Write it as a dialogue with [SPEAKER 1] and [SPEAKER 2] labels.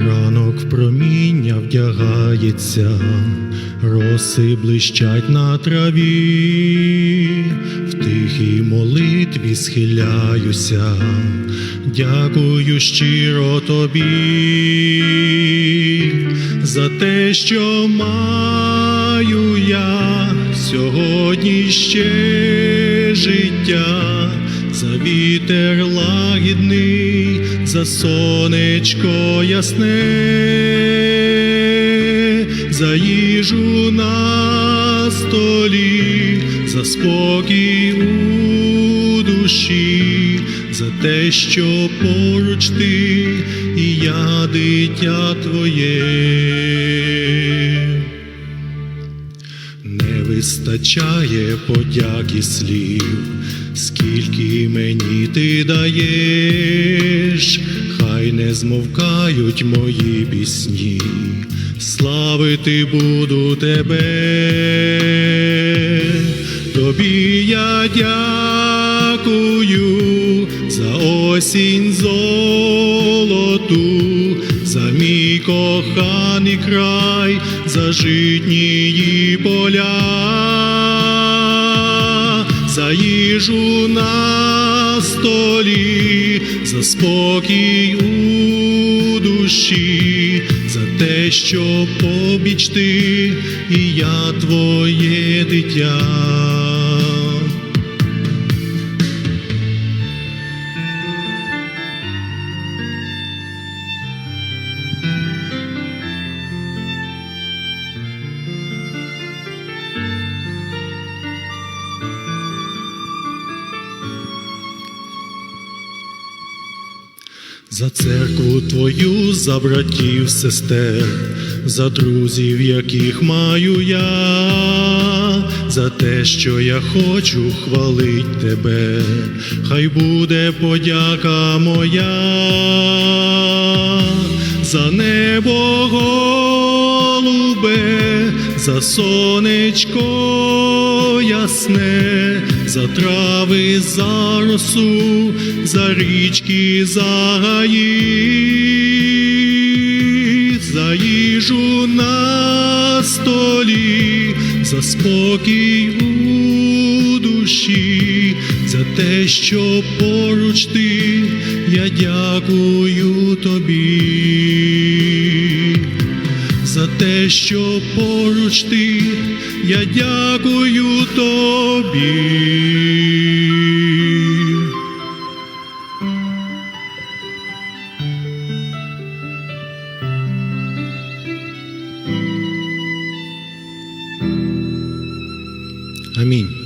[SPEAKER 1] Ранок в проміння вдягається, роси блищать на траві, в тихій молитві схиляюся, дякую щиро тобі за те, що маю я сьогодні ще життя, за вітер лагідний, за сонечко ясне, за їжу на столі, за спокій у душі, за те, що поруч ти і я дитя твоє. Не вистачає подяки слів, скільки мені ти даєш, хай не змовкають мої пісні, славити буду тебе, тобі я дякую за осінь золоту, за мій коханий край, за житнії поля, за їжу на столі, за спокій у душі, за те, що побіч ти, і я твоє дитя. За церкву твою, за братів, сестер, за друзів, яких маю я, за те, що я хочу хвалить тебе, хай буде подяка моя, за небо голубе, за сонечко ясне, за трави, за росу, за річки, за гаї, за їжу на столі, за спокій у душі, за те, що поруч ти, я дякую тобі. За те, що поруч ти, я дякую тобі. Амінь.